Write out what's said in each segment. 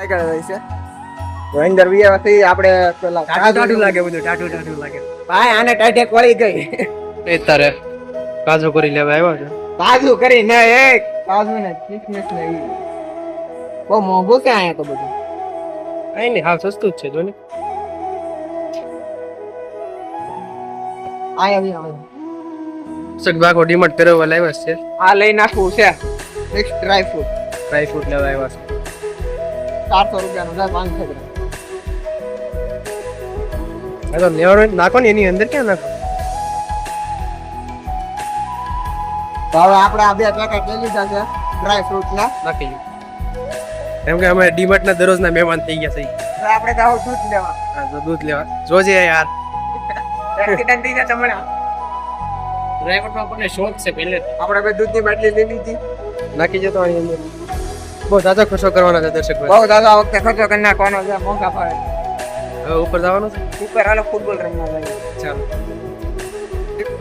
આગળ હોય છે. તો અંદર વિયાથી આપણે પેલા ટાટું ટાટું લાગે બધું ટાટું ટાટું લાગે. ભાઈ આને ટાઈટેક કોળી ગઈ. એ તારે. કાજુ કરી લેવા આવ્યો છે? કાજુ કરી ને એક. કાજુ ને કિસમિસ ને ઈ. બહુ મોંઘું કે આયા તો બધું. કઈ નહીં હાવ સસ્તું જ છે જો ને આયા. બી આવે સગભાગો ડીમાર્ટ પહેરવા લાવ્યા છે. આ લઈ નાખવું છે. Mix dry fruit dry fruit લેવા આવ્યા છે. ચારસો રૂપિયા છે પાંચસો ગ્રામ. તો લેવાનું નાખો ને એની અંદર ક્યાં નાખો? તો હવે આપણે આ બે પેકેટ લઈ લીધા છે ડ્રાય ફ્રૂટ નાખી કે અમે ડીમાર્ટના દરરોજના મહેમાન થઈ ગયા છે. આપણે જાવ દૂધ લેવા. હા, તો દૂધ લેવા. જોજે યાર. એક્સિડન્ટ થઈ જશે હમણાં. ડ્રાઈવર આપણને શોખ છે પહેલે આપણે બે દૂધની બાટલી લઈ લીધી. નાખી જતો અહીં અંદર. બહુ જાજો ખર્ચો કરવાનો છે દર્શક બહુ દાદા આ વખતે ખર્ચો કરી નાખવાનો છે? મોંઘા ભાવે હવે ઉપર જવાનું છે? ઉપર હાલો ફૂટબોલ રમવા જાય ચાલો.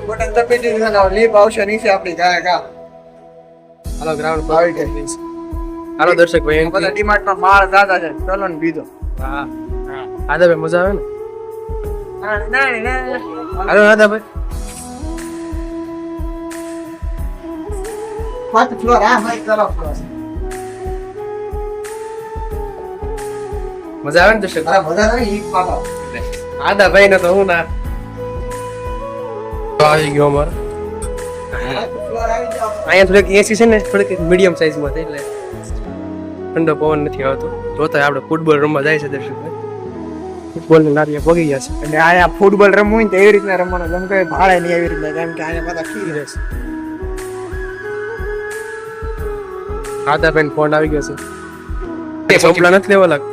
બટન દબાવી દીધું છે લીપ આવશે નીચે આપણી ગાય ગા. હાલો ગ્રાઉન્ડ પર આવી ગઈ. હાલો દર્શક ભાઈ એમ બધા ડીમાર્ટમાં માળ દાદા છે. ચલો ને બીજો. હા. આદા ભાઈ મજા આવે ને? હાલો આદા ભાઈ. ફર્સ્ટ ફ્લોર હા ભાઈ ચલો ફ્લોર મજા આવે ને દર્શક આદા ભાઈ ને તો હું ના. આવી ગયો અમારો. આવી અહીંયા થોડીક એસી છે ને થોડીક મીડિયમ સાઈઝમાં છે એટલે ઠંડો પવન નથી આવતો. જોતા આપણે ફૂટબોલ રમવા જાય છે દર્શક ભાઈ. ફૂટબોલ ને લારીએ પગી ગયા છે. એટલે આયા ફૂટબોલ રમવું હોય ને તો એવી રીતના રમવાનું જેમ કે ભાડે નહીં એવી રીતના કેમ કે અહીંયા બધા ફી રહેશે આદા ભાઈ ફોન આવી ગયો છે. ચોપડા નથી લેવા લાગતા.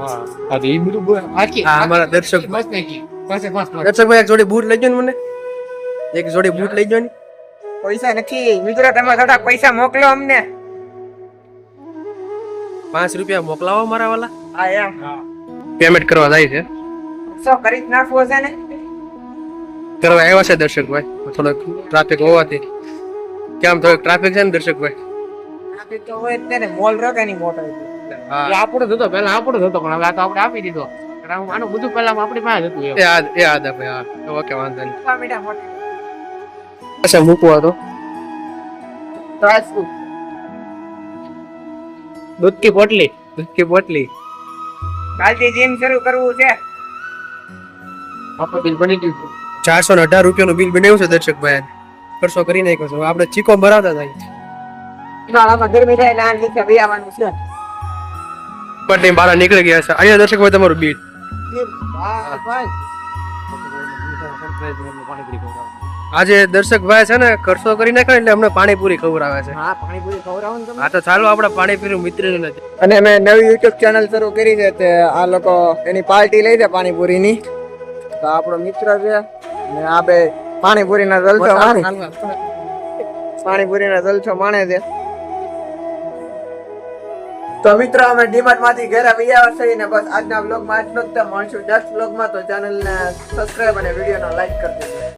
હા. અમારા દર્શક દર્શક ભાઈ એક જોડી બૂટ લઈ ને મને. એક જોડી બૂટ લઈ ને. પૈસા નથી. મિત્રો તમે થોડા પૈસા મોકલો અમને. પાંચ રૂપિયા મોકલાવો મારા વાલા. હા એમ. પેમેન્ટ કરવા જાય છે. શું કરી જ નાખવું છે ને? કરવા આવ્યા છે દર્શક ભાઈ થોડોક ટ્રાફિક હોવાથી. કેમ થોડોક ટ્રાફિક છે ને દર્શક ભાઈ ટ્રાફિક તો હોય જ ને. મોલ રોકે ની મોટો આપણો જ હતો પેલા આપણો જ હતો પણ હવે આ તો આપણે આપી દીધો. આનું બધું પેલા આપણી પાસે હતું એ યાદ એ યાદ આપે હા. ઓકે વાંધો નહીં. અચ્છા મૂકવો હતો દૂધ કી પોટલી દૂધ કી પોટલી. કાલથી જીમ શરૂ કરવું છે. આપણે બિલ બની ગયું ચારસો ને અઢાર રૂપિયાનું બિલ બનાવ્યું છે દર્શક ભાઈ ખર્ચો કરી નાખ્યો છે. આપણે ચીકો ભરાવતા થાય ગરમી થાય આ નીચે ભાઈ આવવાનું છે. બટ બહાર નીકળી ગયા છે. અહીંયા દર્શક ભાઈ તમારું બીટ આજે દર્શક ભાઈ છે ને ખર્ચો કરી નાખે એટલે અમને પાણીપુરી ખવડાવે છે. હા પાણીપુરી ખવડાવો ને તમે. હા તો ચાલો આપણે પાણીપુરી મિત્ર નથી અને મેં નવી યુટ્યુબ ચેનલ શરૂ કરી છે તે આ લોકો એની પાર્ટી લઈ છે પાણીપુરીની. તો આપણો મિત્ર છે ને આ બે પાણીપુરીના જલસો માણે. પાણીપુરીના જલસો માણે છે. તો મિત્રો, અમે ડીમાર્ટમાંથી ઘરે આવી આવ્યા ને બસ આજના વ્લોગમાં આટલું જ. મળશું નેક્સ્ટ વ્લોગમાં તો ચેનલને સબસ્ક્રાઇબ અને વિડીયોને લાઈક કરી દેજો